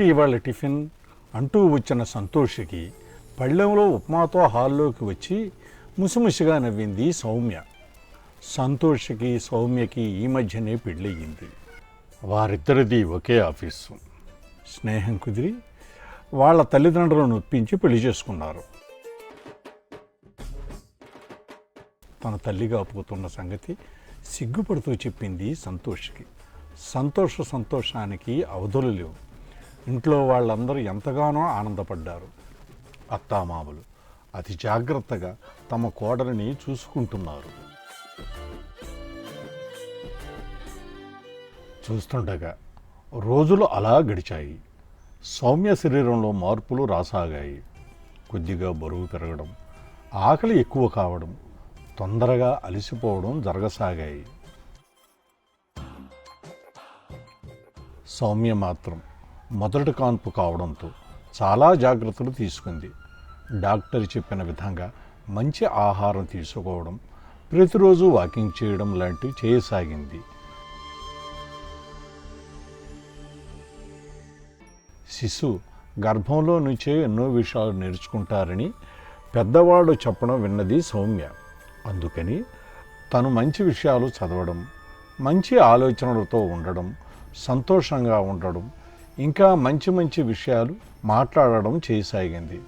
ఏమిటి ఇవాళ టిఫిన్? అంటూ వచ్చిన సంతోషికి పళ్ళెంలో ఉప్మాతో హాల్లోకి వచ్చి ముసిముసిగా నవ్వింది సౌమ్య. సంతోషికి సౌమ్యకి ఈ మధ్యనే పెళ్ళయింది వారిద్దరిది ఒకే ఆఫీసు. స్నేహం కుదిరి వాళ్ళ తల్లిదండ్రులను ఒప్పించి పెళ్ళి చేసుకున్నారు. తన తల్లిగా పోతున్న సంగతి సిగ్గుపడుతూ చెప్పింది సంతోష్కి. సంతోష సంతోషానికి అవధులు లేవు. ఇంట్లో వాళ్ళందరూ ఎంతగానో ఆనందపడ్డారు. అత్తామామలు అతి జాగ్రత్తగా తమ కోడలిని చూసుకుంటున్నారు. చూస్తుండగా రోజులు అలా గడిచాయి. సౌమ్య శరీరంలో మార్పులు రాసాగాయి. కొద్దిగా బరువు పెరగడం ఆకలి ఎక్కువ కావడం తొందరగా అలసిపోవడం జరగసాగాయి. సౌమ్య మాత్రం మొదటి కాన్పు కావడంతో చాలా జాగ్రత్తలు తీసుకుంది. డాక్టర్ చెప్పిన విధంగా మంచి ఆహారం తీసుకోవడం ప్రతిరోజు వాకింగ్ చేయడం లాంటివి చేయసాగింది. శిశు గర్భంలో నుంచే ఎన్నో విషయాలు నేర్చుకుంటారని పెద్దవాడు చెప్పడం విన్నది సౌమ్య. అందుకని తను మంచి విషయాలు చదవడం మంచి ఆలోచనలతో ఉండడం సంతోషంగా ఉండడం ఇంకా మంచి మంచి విషయాలు మాట్లాడడం చేయసాగింది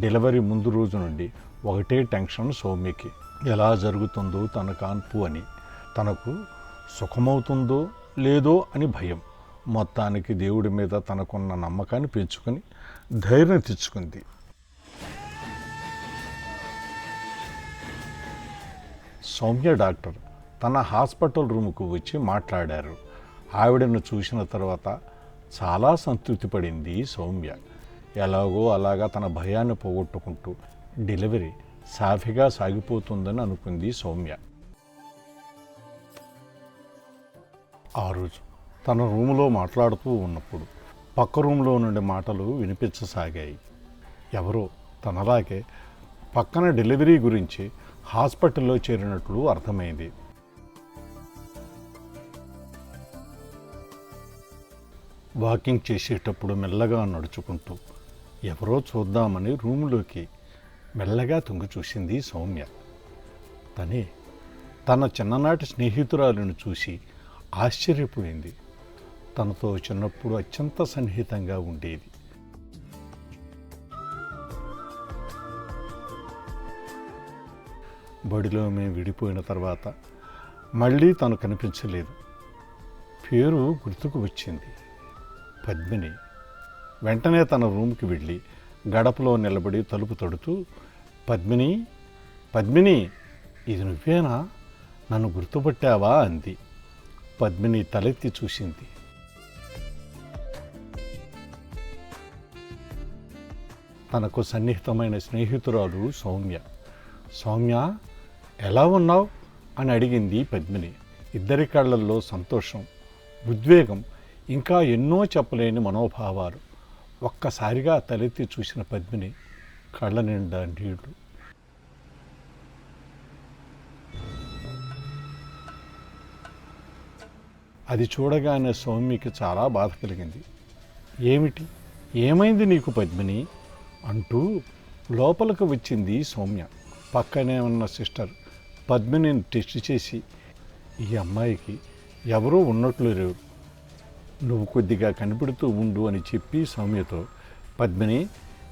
డెలివరీ ముందు రోజు నుండి ఒకటే టెన్షన్ సౌమ్యకి. ఎలా జరుగుతుందో తన కాన్పు అని. తనకు సుఖమవుతుందో లేదో అని భయం. మొత్తానికి దేవుడి మీద తనకున్న నమ్మకాన్ని పెంచుకొని ధైర్యం తెచ్చుకుంది. సౌమ్య డాక్టర్ తన హాస్పిటల్ రూముకు వచ్చి మాట్లాడారు. ఆవిడను చూసిన తర్వాత చాలా సంతృప్తి పడింది సౌమ్య. ఎలాగో అలాగా తన భయాన్ని పోగొట్టుకుంటూ డెలివరీ సాఫీగా సాగిపోతుందని అనుకుంది సౌమ్య. ఆ రోజు తన రూములో మాట్లాడుతూ ఉన్నప్పుడు పక్క రూమ్లో నుండి మాటలు వినిపించసాగాయి. ఎవరో తనలాగే పక్కన డెలివరీ గురించి హాస్పిటల్లో చేరినట్లు అర్థమైంది. వాకింగ్ చేసేటప్పుడు మెల్లగా నడుచుకుంటూ ఎవరో చూద్దామని రూములోకి మెల్లగా తొంగి చూసింది సౌమ్య. తనే తన చిన్ననాటి స్నేహితురాలను చూసి ఆశ్చర్యపోయింది. తనతో చిన్నప్పుడు అత్యంత సన్నిహితంగా ఉండేది. బడిలో మేము విడిపోయిన తర్వాత మళ్ళీ తను కనిపించలేదు. పేరు గుర్తుకు వచ్చింది. పద్మిని వెంటనే తన రూమ్కి వెళ్ళి గడపలో నిలబడి తలుపు తడుతూ పద్మిని పద్మిని ఇది నువ్వేనా? నన్ను గుర్తుపట్టావా? అంది. పద్మిని తలెత్తి చూసింది. తనకు సన్నిహితమైన స్నేహితురాలు సౌమ్య. సౌమ్య ఎలా ఉన్నావు? అని అడిగింది పద్మిని. ఇద్దరి కళ్ళల్లో సంతోషం ఉద్వేగం ఇంకా ఎన్నో చెప్పలేని మనోభావాలు. ఒక్కసారిగా తలెత్తి చూసిన పద్మిని కళ్ళ నిండా నీళ్ళు. అది చూడగానే సౌమ్యకి చాలా బాధ కలిగింది. ఏమిటి? ఏమైంది నీకు పద్మిని? అంటూ లోపలికి వచ్చింది సౌమ్య. పక్కనే ఉన్న సిస్టర్ పద్మినిని టెస్ట్ చేసి ఈ అమ్మాయికి ఎవరూ ఉన్నట్లు లేరు. నువ్వు కొద్దిగా కనిపెడుతూ ఉండు అని చెప్పి సౌమ్యతో పద్మిని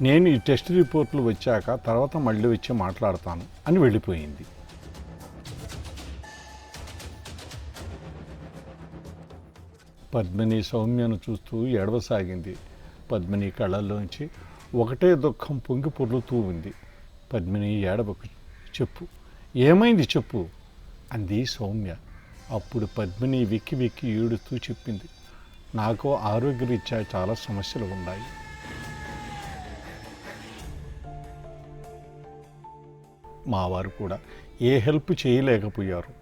నేను ఈ టెస్ట్ రిపోర్ట్లు వచ్చాక తర్వాత మళ్ళీ వచ్చి మాట్లాడతాను అని వెళ్ళిపోయింది. పద్మిని సౌమ్యను చూస్తూ ఎడవసాగింది పద్మిని కళ్ళల్లోంచి ఒకటే దుఃఖం పొంగి పొర్లుతూ ఉంది. పద్మిని ఏడవకు చెప్పు. ఏమైంది చెప్పు? అంది సౌమ్య. అప్పుడు పద్మిని వెక్కి వెక్కి ఏడుస్తూ చెప్పింది. నాకు ఆరోగ్యరీత్యా చాలా సమస్యలు ఉన్నాయి. మా వారు కూడా ఏ హెల్ప్ చేయలేకపోయారు.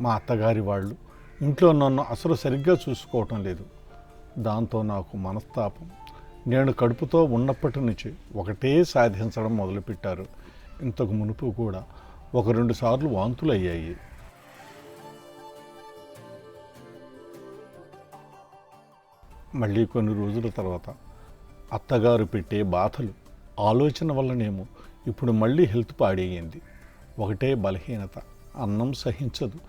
మా అత్తగారి వాళ్ళు ఇంట్లో నన్ను అసలు సరిగ్గా చూసుకోవటం లేదు. దాంతో నాకు మనస్తాపం. నేను కడుపుతో ఉన్నప్పటి నుంచి ఒకటే సాధించడం మొదలుపెట్టారు. ఇంతకు మునుపు కూడా ఒక రెండు సార్లు వాంతులు అయ్యాయి మళ్ళీ కొన్ని రోజుల తర్వాత అత్తగారు పెట్టే బాధలు ఆలోచన వల్లనేమో ఇప్పుడు మళ్ళీ హెల్త్ పాడేయింది ఒకటే బలహీనత అన్నం సహించదు.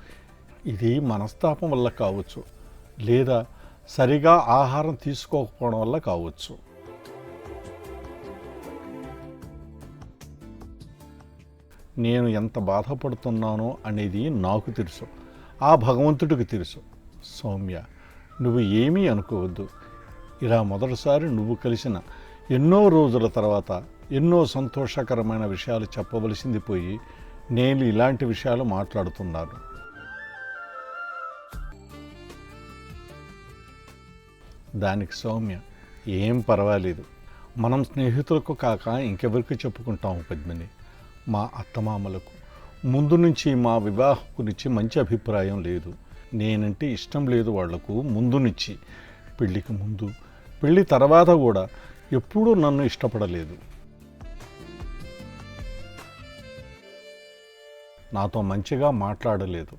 ఇది మనస్తాపం వల్ల కావచ్చు లేదా సరిగా ఆహారం తీసుకోకపోవడం వల్ల కావచ్చు. నేను ఎంత బాధపడుతున్నానో అనేది నాకు తెలుసు. ఆ భగవంతుడికి తెలుసు. సౌమ్య నువ్వు ఏమీ అనుకోవద్దు. ఇలా మొదటిసారి నువ్వు కలిసిన ఎన్నో రోజుల తర్వాత ఎన్నో సంతోషకరమైన విషయాలు చెప్పవలసింది పోయి నేను ఇలాంటి విషయాలు మాట్లాడుతున్నాను. దానికి సౌమ్య ఏం పర్వాలేదు. మనం స్నేహితులకు కాక ఇంకెవరికి చెప్పుకుంటాము పద్మిని? మా అత్తమామలకు. ముందు నుంచి మా వివాహం గురించి మంచి అభిప్రాయం లేదు. నేనంటే ఇష్టం లేదు వాళ్ళకు ముందు నుంచి పెళ్ళికి ముందు. పెళ్ళి తర్వాత కూడా ఎప్పుడూ నన్ను ఇష్టపడలేదు. నాతో మంచిగా మాట్లాడలేదు.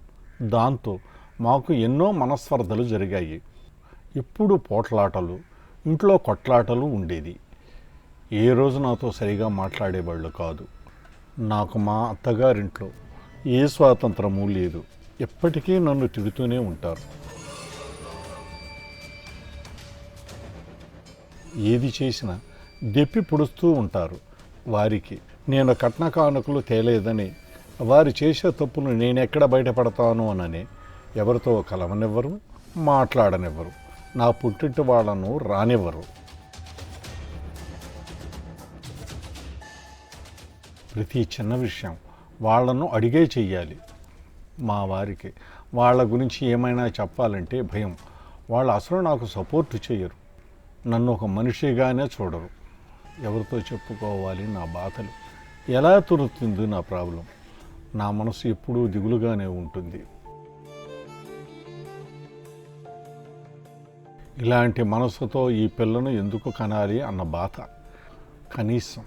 దాంతో మాకు ఎన్నో మనస్పర్ధలు జరిగాయి. ఎప్పుడు పోట్లాటలు ఇంట్లో కొట్లాటలు ఉండేది. ఏ రోజు నాతో సరిగా మాట్లాడేవాళ్ళు కాదు. నాకు మా అత్తగారింట్లో ఏ స్వాతంత్రము లేదు. ఎప్పటికీ నన్ను తిడుతూనే ఉంటారు. ఏది చేసినా దెప్పి పొడుస్తూ ఉంటారు వారికి. నేను కట్న కానుకలు తేలేదని వారు చేసే తప్పును ఎక్కడ బయటపడతాను అనని ఎవరితో కలవనివ్వరు మాట్లాడనివ్వరు. నా పుట్టింటి వాళ్ళను రానివ్వరు. ప్రతి చిన్న విషయం వాళ్ళను అడిగే చెయ్యాలి. మా వారికి. వాళ్ళ గురించి ఏమైనా చెప్పాలంటే భయం. వాళ్ళు అసలు నాకు సపోర్ట్ చేయరు. నన్ను ఒక మనిషిగానే చూడరు. ఎవరితో చెప్పుకోవాలి నా బాధలు? ఎలా తురుతుంది నా ప్రాబ్లం? నా మనసు ఎప్పుడూ దిగులుగానే ఉంటుంది. ఇలాంటి మనసుతో ఈ పిల్లను ఎందుకు కనాలి అన్న బాధ? కనీసం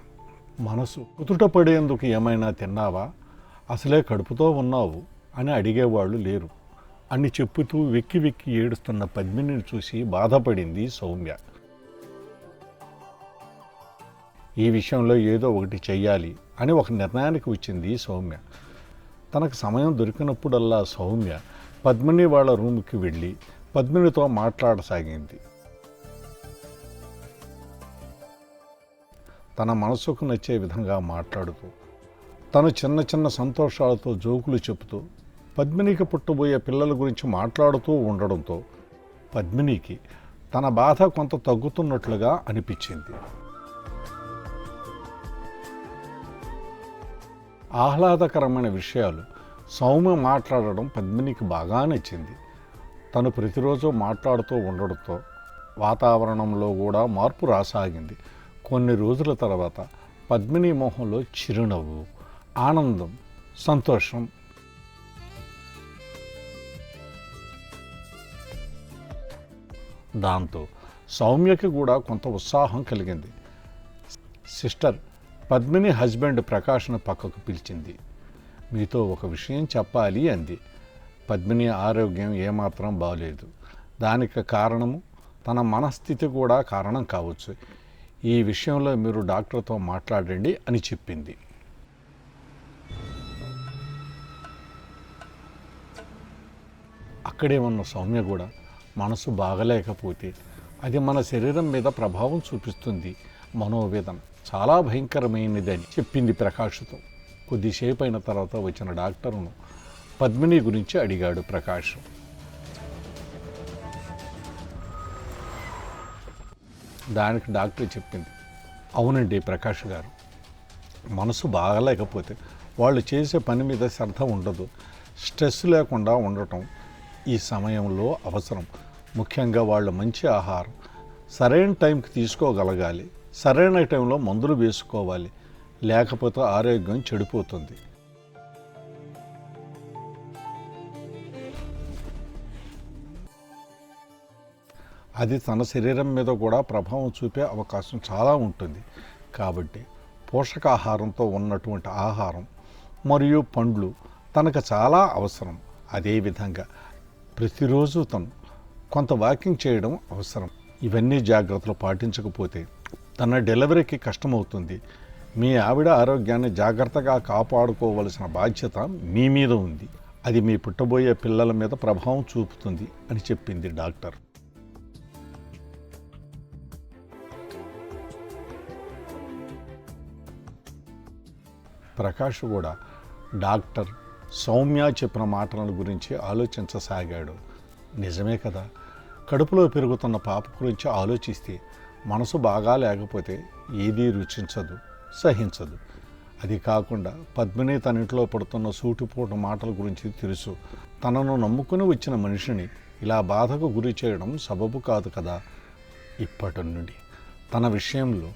మనసు కుదుటపడేందుకు ఏమైనా తిన్నావా? అసలే కడుపుతో ఉన్నావు. అని అడిగేవాళ్ళు లేరు. అని చెప్పుతూ వెక్కి వెక్కి ఏడుస్తున్న పద్మినిని చూసి బాధపడింది సౌమ్య. ఈ విషయంలో ఏదో ఒకటి చెయ్యాలి అని ఒక నిర్ణయానికి వచ్చింది సౌమ్య. తనకు సమయం దొరికినప్పుడల్లా సౌమ్య పద్మిని వాళ్ళ రూమ్కి వెళ్ళి పద్మినితో మాట్లాడసాగింది. తన మనసుకు నచ్చే విధంగా మాట్లాడుతూ తను చిన్న చిన్న సంతోషాలతో జోకులు చెబుతూ పద్మినికి పుట్టబోయే పిల్లల గురించి మాట్లాడుతూ ఉండడంతో పద్మినికి తన బాధ కొంత తగ్గుతున్నట్లుగా అనిపించింది. ఆహ్లాదకరమైన విషయాలు సౌమ్య మాట్లాడడం పద్మినికి బాగా నచ్చింది. తను ప్రతిరోజు మాట్లాడుతూ ఉండడంతో వాతావరణంలో కూడా మార్పు రాసాగింది. కొన్ని రోజుల తర్వాత పద్మిని మొహంలో చిరునవ్వు ఆనందం సంతోషం దాంతో సౌమ్యకి కూడా కొంత ఉత్సాహం కలిగింది. సిస్టర్ పద్మిని హస్బెండ్ ప్రకాష్ను పక్కకు పిలిచింది. మీతో ఒక విషయం చెప్పాలి అంది. పద్మిని ఆరోగ్యం ఏమాత్రం బాగలేదు దానికి కారణము తన మనస్థితి కూడా కారణం కావచ్చు. ఈ విషయంలో మీరు డాక్టర్తో మాట్లాడండి అని చెప్పింది. అక్కడే ఉన్న సౌమ్య కూడా మనసు బాగలేకపోతే అది మన శరీరం మీద ప్రభావం చూపిస్తుంది మనోవేదం. చాలా భయంకరమైనదని చెప్పింది ప్రకాష్తో. కొద్దిసేపు అయిన తర్వాత వచ్చిన డాక్టర్ను పద్మిని గురించి అడిగాడు ప్రకాష్. దానికి డాక్టర్ చెప్పింది అవునండి ప్రకాష్ గారు మనసు బాగలేకపోతే వాళ్ళు చేసే పని మీద శ్రద్ధ ఉండదు. స్ట్రెస్ లేకుండా ఉండటం ఈ సమయంలో అవసరం. ముఖ్యంగా వాళ్ళు మంచి ఆహారం. సరైన టైంకి తీసుకోగలగాలి. సరైన టైంలో మందులు వేసుకోవాలి. లేకపోతే ఆరోగ్యం చెడిపోతుంది. అది తన శరీరం మీద కూడా ప్రభావం చూపే అవకాశం చాలా ఉంటుంది. కాబట్టి పోషకాహారంతో ఉన్నటువంటి ఆహారం మరియు పండ్లు తనకు చాలా అవసరం. అదేవిధంగా ప్రతిరోజు తను కొంత వాకింగ్ చేయడం అవసరం. ఇవన్నీ జాగ్రత్తలు పాటించకపోతే తన డెలివరీకి కష్టమవుతుంది. మీ ఆవిడ ఆరోగ్యాన్ని జాగ్రత్తగా కాపాడుకోవలసిన బాధ్యత మీ మీద ఉంది. అది మీ పుట్టబోయే పిల్లల మీద ప్రభావం చూపుతుంది అని చెప్పింది డాక్టర్. ప్రకాష్ కూడా డాక్టర్ సౌమ్య చెప్పిన మాటల గురించి ఆలోచించసాగాడు. నిజమే కదా. కడుపులో పెరుగుతున్న పాప గురించి ఆలోచిస్తే మనసు బాగా లేకపోతే ఏదీ రుచించదు సహించదు. అది కాకుండా పద్మిని తన ఇంట్లో పడుతున్న సూటిపోటు మాటల గురించి తెలుసు. తనను నమ్ముకుని వచ్చిన మనిషిని ఇలా బాధకు గురి చేయడం సబబు కాదు కదా. ఇప్పటి నుండి తన విషయంలో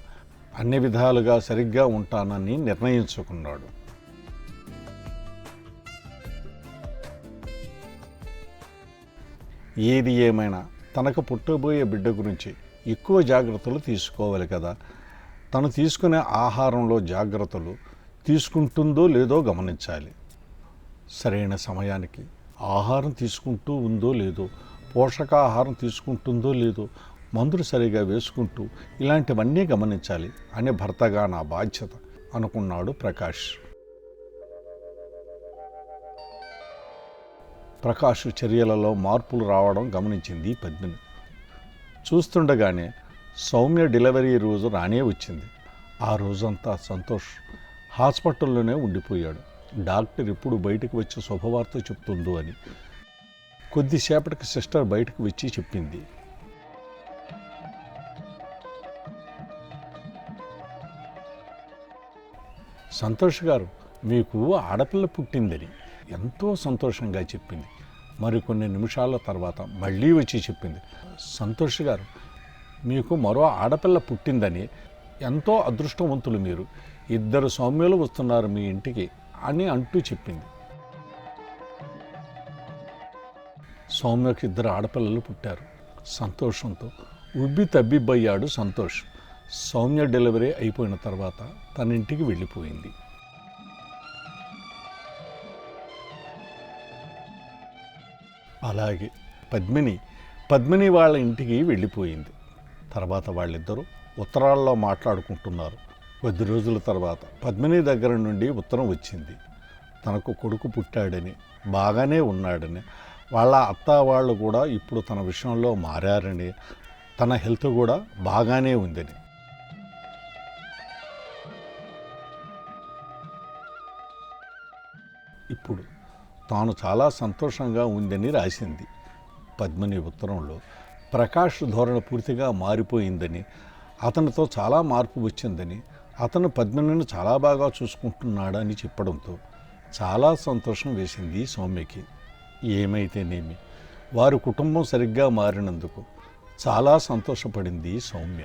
అన్ని విధాలుగా సరిగ్గా ఉంటానని నిర్ణయించుకున్నాడు. ఏది ఏమైనా తనకు పుట్టబోయే బిడ్డ గురించి ఎక్కువ జాగ్రత్తలు తీసుకోవాలి కదా. తను తీసుకునే ఆహారంలో జాగ్రత్తలు తీసుకుంటుందో లేదో గమనించాలి. సరైన సమయానికి ఆహారం తీసుకుంటూ ఉందో లేదో పోషకాహారం తీసుకుంటుందో లేదో మందులు సరిగా వేసుకుంటూ ఇలాంటివన్నీ గమనించాలి. అనే భర్తగా నా బాధ్యత అనుకున్నాడు ప్రకాష్. ప్రకాష్ చర్యలలో మార్పులు రావడం గమనించింది పద్మిని చూస్తుండగానే సౌమ్య డెలివరీ రోజు రానే వచ్చింది. ఆ రోజంతా సంతోష్ హాస్పిటల్లోనే ఉండిపోయాడు. డాక్టర్ ఇప్పుడు బయటకు వచ్చి శుభవార్త చెప్తుందో అని కొద్దిసేపటికి సిస్టర్ బయటకు వచ్చి చెప్పింది. సంతోష్ గారు మీకు ఆడపిల్ల పుట్టిందని. ఎంతో సంతోషంగా చెప్పింది. మరికొన్ని నిమిషాల తర్వాత మళ్ళీ వచ్చి చెప్పింది. సంతోష్ గారు మీకు మరో ఆడపిల్ల పుట్టిందని ఎంతో అదృష్టవంతులు మీరు. ఇద్దరు సౌమ్యులు వస్తున్నారు మీ ఇంటికి అని అంటూ చెప్పింది. సౌమ్యకి ఇద్దరు ఆడపిల్లలు పుట్టారు. సంతోషంతో ఉబ్బి తబ్బిబ్బయ్యాడు సంతోష్. సౌమ్య డెలివరీ అయిపోయిన తర్వాత తన ఇంటికి వెళ్ళిపోయింది. అలాగే పద్మిని పద్మిని వాళ్ళ ఇంటికి వెళ్ళిపోయింది. తర్వాత వాళ్ళిద్దరూ ఉత్తరాల్లో మాట్లాడుకుంటున్నారు. కొద్ది రోజుల తర్వాత పద్మిని దగ్గర నుండి ఉత్తరం వచ్చింది. తనకు కొడుకు పుట్టాడని బాగానే ఉన్నాడని వాళ్ళ అత్త వాళ్ళు కూడా ఇప్పుడు తన విషయంలో మారారని తన హెల్త్ కూడా బాగానే ఉందని. ఇప్పుడు తాను చాలా సంతోషంగా ఉందని రాసింది పద్మిని ఉత్తరంలో. ప్రకాష్ ధోరణ పూర్తిగా మారిపోయిందని అతనితో చాలా మార్పు వచ్చిందని అతను పద్మినిని చాలా బాగా చూసుకుంటున్నాడని చెప్పడంతో చాలా సంతోషం వేసింది సౌమ్యకి. ఏమైతేనేమి? వారి కుటుంబం సరిగ్గా మారినందుకు చాలా సంతోషపడింది సౌమ్య.